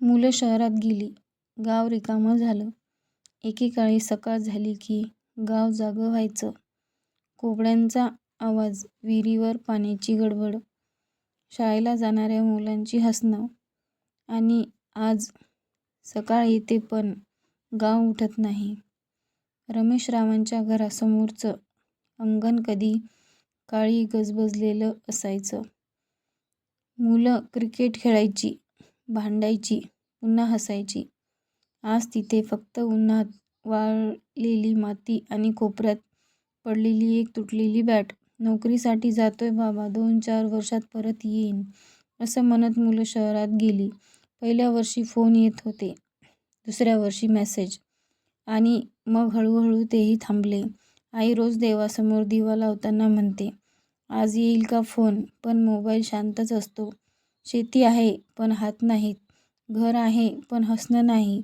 मुलं शहरात गेली. गाव रिकामं झालं. एकेकाळी सकाळ झाली की गाव जागं व्हायचं. कोंबड्यांचा आवाज, विहिरीवर पाण्याची गडबड, शाळेला जाणाऱ्या मुलांची हसणं. आणि आज सकाळ येते पण गाव उठत नाही. रमेशरावांच्या घरासमोरचं अंगण कधी काळी गजबजलेलं असायचं. मुलं क्रिकेट खेळायची, भांडायची, पुन्हा हसायची. आज तिथे फक्त उन्हात वाळलेली माती आणि कोपऱ्यात पडलेली एक तुटलेली बॅट. नोकरीसाठी जातोय बाबा, दोन-चार वर्षात परत येईन असं म्हणत मुलं शहरात गेली. पहिल्या वर्षी फोन येत होते, दुसऱ्या वर्षी मेसेज. आणि मग हळूहळू तेही थांबले. आई रोज देवासमोर दिवा लावताना म्हणते, आज येईल का फोन? पण मोबाईल शांतच असतो. शेती आहे पण हात नाहीत. घर आहे पण हसणं नाही.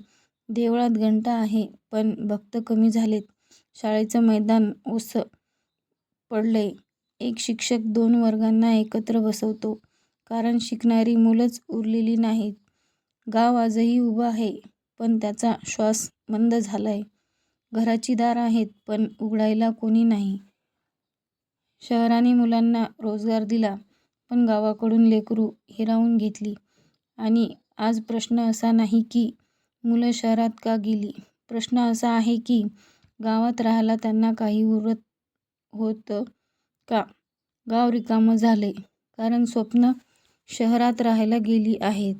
देवळात घंटा आहे पण भक्त कमी झालेत. शाळेचं मैदान ओसं पडलंय. एक शिक्षक दोन वर्गांना एकत्र बसवतो, कारण शिकणारी मुलंच उरलेली नाहीत. गाव आजही उभं आहे, पण त्याचा श्वास मंद झालाय. घराची दार आहेत पण उघडायला कोणी नाही. शहराने मुलांना रोजगार दिला, पण गावाकडून लेकरं हिरावून घेतली. आणि आज प्रश्न असा नाही की मुलं शहरात का गेली? प्रश्न असा आहे की गावात राहायला त्यांना काही उरत होतं का? गाव रिकामं झालंय, कारण स्वप्नं शहरात राहायला गेली आहेत.